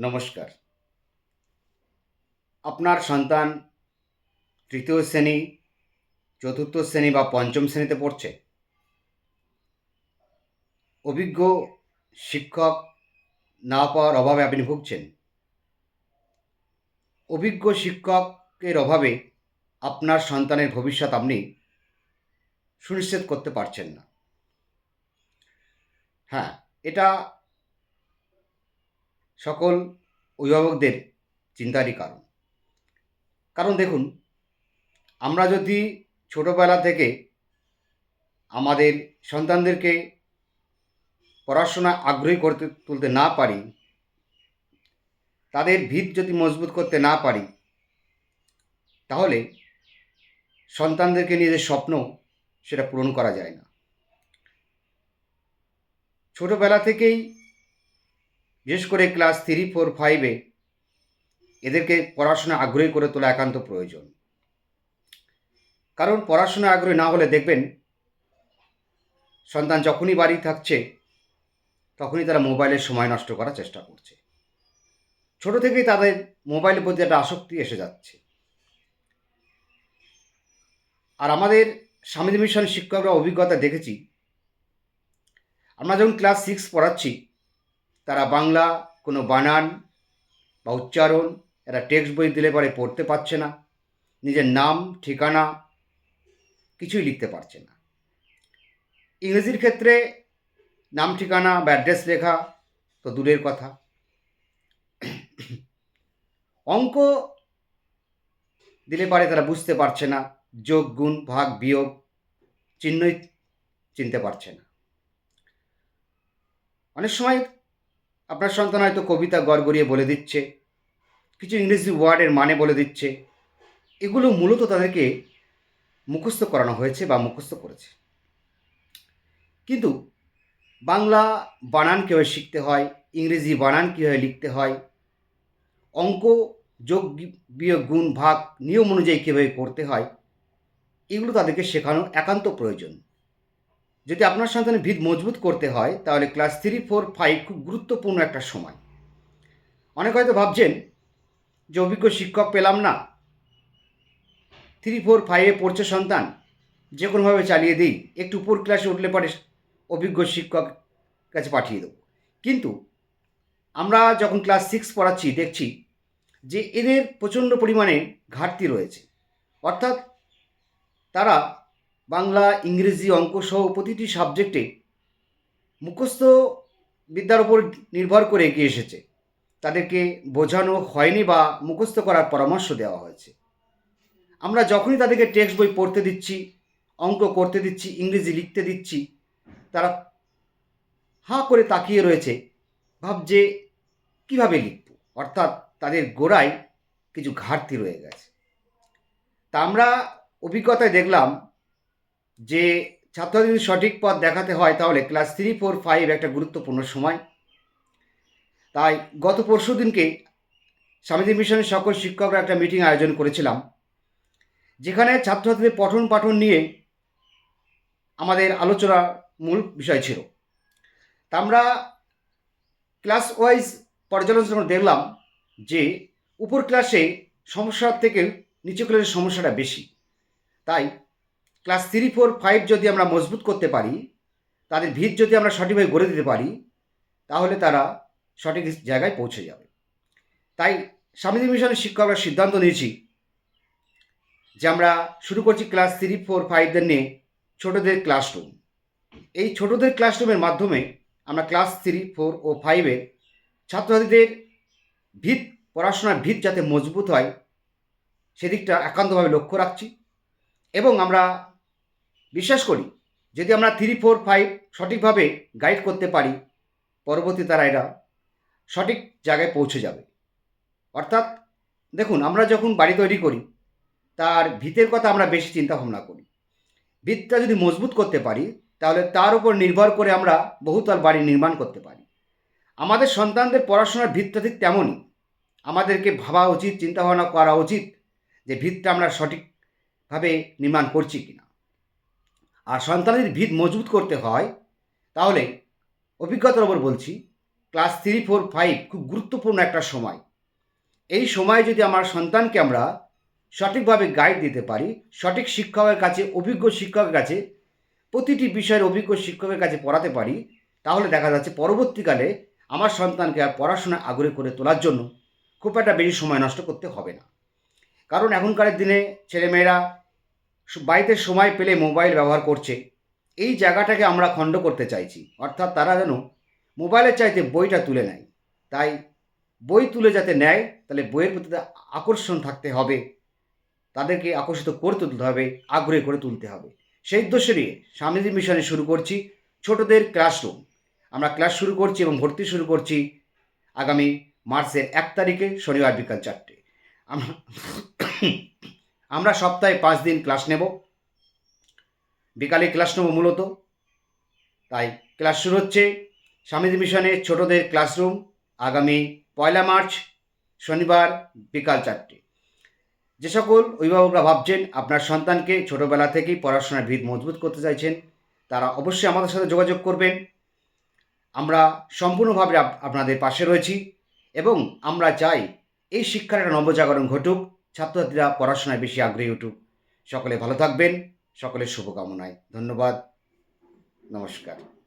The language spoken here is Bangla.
নমস্কার। আপনার সন্তান তৃতীয় শ্রেণি, চতুর্থ শ্রেণি বা পঞ্চম শ্রেণীতে পড়ছে। অভিজ্ঞ শিক্ষক না পাওয়ার অভাবে আপনি ভুগছেন। অভিজ্ঞ শিক্ষকের অভাবে আপনার সন্তানের ভবিষ্যৎ আপনি সুনিশ্চিত করতে পারছেন না। হ্যাঁ এটা সকল অভিভাবকদের চিন্তারই কারণ। কারণ দেখুন, আমরা যদি ছোটোবেলা থেকে আমাদের সন্তানদেরকে পড়াশোনা আগ্রহী করতে তুলতে না পারি, তাদের ভিত যদি মজবুত করতে না পারি, তাহলে সন্তানদেরকে নিয়ে যে স্বপ্ন, সেটা পূরণ করা যায় না। ছোটোবেলা থেকেই বিশেষ করে ক্লাস থ্রি, ফোর ফাইভে এদেরকে পড়াশোনা আগ্রহী করে তোলা একান্ত প্রয়োজন। কারণ পড়াশোনা আগ্রহী না হলে দেখবেন, সন্তান যখনই বাড়ি থাকছে, তখনই তারা মোবাইলের সময় নষ্ট করার চেষ্টা করছে। ছোট থেকেই তাদের মোবাইলের প্রতি একটা আসক্তি এসে যাচ্ছে। আর আমাদের স্বামী মিশন শিক্ষকরা অভিজ্ঞতা দেখেছি, আমরা যখন ক্লাস সিক্স পড়াচ্ছি তারা বাংলা, কোনো বানান বা উচ্চারণ, এরা টেক্সট বই দিলে পরে পড়তে পারছে না, নিজের নাম, ঠিকানা কিছুই লিখতে পারছে না। ইংরেজির ক্ষেত্রে নাম, ঠিকানা বা অ্যাড্রেস লেখা তো দূরের কথা। অঙ্ক দিলে পারে তারা বুঝতে পারছে না, যোগ, গুণ, ভাগ, বিয়োগ চিহ্নই চিনতে পারছে না। অনেক সময় আপনার সন্তান হয়তো কবিতা গড়গড়িয়ে বলে দিচ্ছে, কিছু ইংরেজি ওয়ার্ডের মানে বলে দিচ্ছে, এগুলো মূলত তাদেরকে মুখস্থ করানো হয়েছে বা মুখস্থ করেছে। কিন্তু বাংলা বানান কীভাবে শিখতে হয়, ইংরেজি বানান কীভাবে লিখতে হয়, অঙ্ক যোগ বিয়োগ গুণ ভাগ নিয়ম অনুযায়ী কীভাবে করতে হয়, এগুলো তাদেরকে শেখানো একান্ত প্রয়োজন। যদি আপনার সন্তানের ভিত মজবুত করতে হয়, তাহলে ক্লাস থ্রি ফোর ফাইভ খুব গুরুত্বপূর্ণ একটা সময়। অনেক হয়তো ভাবছেন যে অভিজ্ঞ শিক্ষক পেলাম না। থ্রি ফোর ফাইভে পড়ছে সন্তান, যে কোনোভাবে চালিয়ে দিই, একটু উপর ক্লাসে উঠলে পরে অভিজ্ঞ শিক্ষক কাছে পাঠিয়ে দেবো। কিন্তু আমরা যখন ক্লাস সিক্স পড়াচ্ছি, দেখছি যে এদের প্রচণ্ড পরিমাণে ঘাটতি রয়েছে। অর্থাৎ তারা বাংলা, ইংরেজি অঙ্ক সহ প্রতিটি সাবজেক্টে মুখস্থ বিদ্যার উপর নির্ভর করে এগিয়ে এসেছে। তাদেরকে বোঝানো হয়নি বা মুখস্থ করার পরামর্শ দেওয়া হয়েছে। আমরা যখনই তাদেরকে টেক্সট বই পড়তে দিচ্ছি, অঙ্ক করতে দিচ্ছি, ইংরেজি লিখতে দিচ্ছি, তারা হাঁ করে তাকিয়ে রয়েছে, ভাবছে কীভাবে লিখব? অর্থাৎ তাদের গোড়ায় কিছু ঘাটতি রয়ে গেছে। তা আমরা অভিজ্ঞতায় দেখলাম যে ছাত্রদের সঠিক পথ দেখাতে হয়, তাহলে ক্লাস থ্রি ফোর ফাইভ একটা গুরুত্বপূর্ণ সময়। তাই গত পরশু দিনকে স্বামীজি মিশনের সকল শিক্ষকরা একটা মিটিং আয়োজন করেছিলাম, যেখানে ছাত্রছাত্রীদের পঠন পাঠন নিয়ে আমাদের আলোচনা মূল বিষয় ছিল। তা আমরা ক্লাস ওয়াইজ পর্যালোচনা দেখলাম যে উপর ক্লাসে সমস্যার থেকে নিচু ক্লাসের সমস্যাটা বেশি। তাই ক্লাস থ্রি ফোর ফাইভ যদি আমরা মজবুত করতে পারি, তাদের ভিত যদি আমরা সঠিকভাবে গড়ে দিতে পারি, তাহলে তারা সঠিক জায়গায় পৌঁছে যাবে। তাই স্বামীজি মিশনের শিক্ষকরা সিদ্ধান্ত নিয়েছি যে আমরা শুরু করছি ক্লাস থ্রি ফোর ফাইভদের নিয়ে ছোটোদের ক্লাসরুম এই ছোটোদের ক্লাসরুমের মাধ্যমে আমরা ক্লাস থ্রি ফোর ও ফাইভে ছাত্রছাত্রীদের ভিত, পড়াশোনার ভিত যাতে মজবুত হয়, সেদিকটা একান্তভাবে লক্ষ্য রাখছি এবং আমরা বিশ্বাস করি, যদি আমরা থ্রি ফোর ফাইভ সঠিকভাবে গাইড করতে পারি, পরবর্তী তারা এরা সঠিক জায়গায় পৌঁছে যাবে। অর্থাৎ, দেখুন, আমরা যখন বাড়ি তৈরি করি, তার ভিতের কথা আমরা বেশি চিন্তা ভাবনা করি। ভিতটা যদি মজবুত করতে পারি, তাহলে তার উপর নির্ভর করে আমরা বহুতল বাড়ি নির্মাণ করতে পারি। আমাদের সন্তানদের পড়াশোনার ভিতটা ঠিক তেমনই। আমাদেরকে ভাবা উচিত চিন্তাভাবনা করা উচিত যে ভিতটা আমরা সঠিকভাবে নির্মাণ করছি কিনা। আর সন্তানের ভিত মজবুত করতে হয়, তাহলে অভিজ্ঞতার ওপর বলছি, ক্লাস থ্রি, ফোর, ফাইভ খুব গুরুত্বপূর্ণ একটা সময়। এই সময়ে যদি আমার সন্তানকে আমরা সঠিকভাবে গাইড দিতে পারি, সঠিক শিক্ষকের কাছে, অভিজ্ঞ শিক্ষকের কাছে, প্রতিটি বিষয়ের অভিজ্ঞ শিক্ষকের কাছে পড়াতে পারি, তাহলে দেখা যাচ্ছে পরবর্তীকালে আমার সন্তানকে আর পড়াশোনা আগ্রহী করে তোলার জন্য খুব একটা বেশি সময় নষ্ট করতে হবে না। কারণ এখনকার দিনে ছেলেমেয়েরা বাড়িতে সময় পেলে মোবাইল ব্যবহার করছে। এই জায়গাটাকে আমরা খণ্ড করতে চাইছি। অর্থাৎ তারা যেন মোবাইলের চাইতে বইটা তুলে নেয়। তাই বই তুলে যাতে নেয়, তাহলে বইয়ের প্রতি আকর্ষণ থাকতে হবে। তাদেরকে আকর্ষিত করে তুলতে হবে, আগ্রহী করে তুলতে হবে। সেই উদ্দেশ্য নিয়ে স্বামীজি মিশনে শুরু করছি ছোটদের ক্লাসরুম। আমরা ক্লাস শুরু করছি এবং ভর্তি শুরু করছি আগামী মার্চের এক তারিখে, শনিবার বিকাল চারটে। আমরা আমরা সপ্তাহে পাঁচ দিন ক্লাস নেব। বিকালে ক্লাস নেব মূলত। তাই ক্লাস শুরু হচ্ছে স্বামীজি মিশনের ছোটদের ক্লাসরুম আগামী পয়লা মার্চ, শনিবার বিকাল চারটে। যে সকল অভিভাবকরা ভাবছেন, আপনার সন্তানকে ছোটবেলা থেকেই পড়াশোনার ভিত মজবুত করতে চাইছেন, তারা অবশ্যই আমাদের সাথে যোগাযোগ করবেন। আমরা সম্পূর্ণভাবে আপ- আপনাদের পাশে রয়েছি এবং আমরা চাই এই শিক্ষার একটা নবজাগরণ ঘটুক। ছাত্রছাত্রীরা পড়াশোনায় বেশি আগ্রহী উঠুক। সকলে ভালো থাকবেন সকলের শুভকামনায়। ধন্যবাদ। নমস্কার।